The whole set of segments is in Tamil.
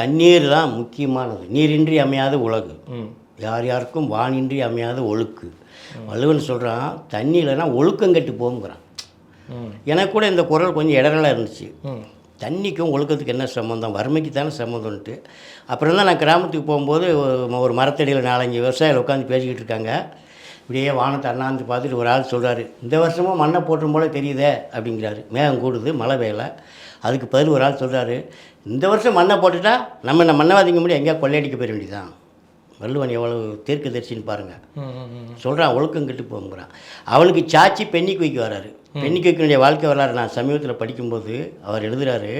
தண்ணீர் தான் முக்கியமானது. நீரின்றி அமையாத உலகு. யார் யாருக்கும் வானின்றி அமையாத ஒழுக்கு. வள்ளுவன் சொல்கிறான் தண்ணி இல்லைன்னா ஒழுக்கம் கெட்டு போகுங்கிறான். ம். எனக்கு கூட இந்த குரல் கொஞ்சம் இடரலாக இருந்துச்சு. தண்ணிக்கும் ஒழுக்கத்துக்கு என்ன சம்மந்தம் வறுமைக்கு தானே சம்மந்தம்ன்ட்டு அப்புறம் தான் நான் கிராமத்துக்கு போகும்போது ஒரு- ஒரு மரத்தடியில் நாலஞ்சு விவசாயிகள் உட்காந்து பேசிக்கிட்டு இருக்காங்க. இப்படியே வானத்தை அண்ணாந்து பார்த்துட்டு ஒரு ஆள் சொல்கிறாரு இந்த வருஷமும் மண்ணை போட்டும் போல தெரியுதே அப்படிங்கிறாரு. மேகம் கூடுது மழை பெய்யல. அதுக்கு பதில் ஒரு ஆள் சொல்கிறாரு இந்த வருஷம் மண்ணை போட்டுட்டா நம்ம இந்த மண்ணவாதிங்க முடியும்? எங்கேயா கொள்ளையடிக்க போயிட வேண்டியதான் வள்ளுவன் எவ்வளவு தீர்க்கதரிசின்னு பாருங்கள் ம், ம், ம். சொல்கிறான் ஒழுக்கம் கெட்டு போங்கிறான் அவனுக்கு சாச்சி பெண்ணிக்கு வைக்க வராரு. பெண்ணிக்கு வைக்கனுடைய வாழ்க்கை வரலாறு நான் சமீபத்தில் படிக்கும்போது அவர் எழுதுகிறாரு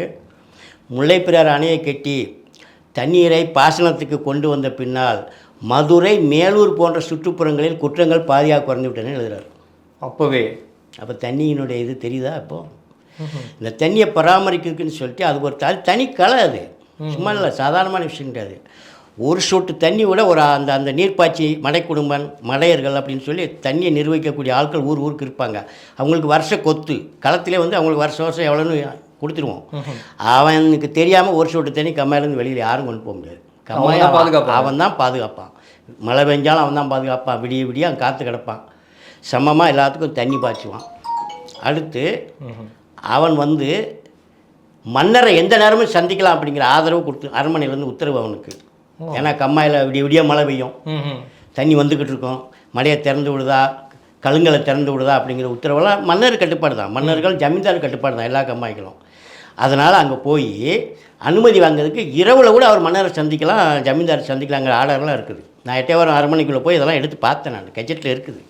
முல்லைப்பிறார் அணையை கட்டி தண்ணீரை பாசனத்துக்கு கொண்டு வந்த பின்னால் மதுரை மேலூர் போன்ற சுற்றுப்புறங்களில் குற்றங்கள் பாதியாக குறைந்து விட்டன எழுதுகிறார் அப்போவே. அப்போ தண்ணியினுடைய இது தெரியுதா இப்போ? இந்த தண்ணியை பராமரிக்கிறதுக்குன்னு சொல்லிட்டு அது ஒரு த- தனி கலை அது. சும்மா இல்லை சாதாரணமான விஷயம் கிடையாது ஒரு சொட்டு தண்ணி விட ஒரு அந்த அந்த நீர்ப்பாய்ச்சி மடை குடும்பம் மடையர்கள் அப்படின்னு சொல்லி தண்ணியை நிர்வகிக்கக்கூடிய ஆட்கள் ஊர் ஊருக்கு இருப்பாங்க. அவங்களுக்கு வருஷ கொத்து களத்திலே வந்து அவங்களுக்கு வருஷம் வருஷம் எவ்வளோன்னு கொடுத்துருவோம். அவனுக்கு தெரியாமல் ஒரு சொட்டு தண்ணி கம்மாயிலேருந்து வெளியில் யாரும் கொண்டு போக முடியாது. தான் பாதுகாப்பான். அவன் தான் பாதுகாப்பான். மழை பெஞ்சாலும் அவன் தான் பாதுகாப்பான். விடிய விடிய அவன் காற்று கிடப்பான். சமமாக எல்லாத்துக்கும் தண்ணி பாய்ச்சுவான். அடுத்து அவன் வந்து மன்னரை எந்த நேரமும் சந்திக்கலாம் அப்படிங்கிற ஆதரவு கொடுத்து அரண்மனையிலேருந்து உத்தரவு அவனுக்கு. ஏன்னா கம்மாயில் விடிய விடிய மழை பெய்யும். தண்ணி வந்துக்கிட்டு இருக்கும். மடையை திறந்து விடுதா? கழுங்களை திறந்து விடுதா? அப்படிங்கிற உத்தரவெல்லாம் மன்னர் கட்டுப்பாடு தான். மன்னர்கள் ஜமீன்தார் கட்டுப்பாடு தான் எல்லா கம்மாய்களும். அதனால் அங்கே போய் அனுமதி வாங்குறதுக்கு இரவில் கூட அவர் மன்னரை சந்திக்கலாம் ஜமீன்தார் சந்திக்கலாங்கிற ஆர்டர்லாம் இருக்குது. நான் எட்டே வாரம் அரண்மனைக்குள்ளே போய் இதெல்லாம் எடுத்து பார்த்தேன் நான். கெஜெட்டில் இருக்குது.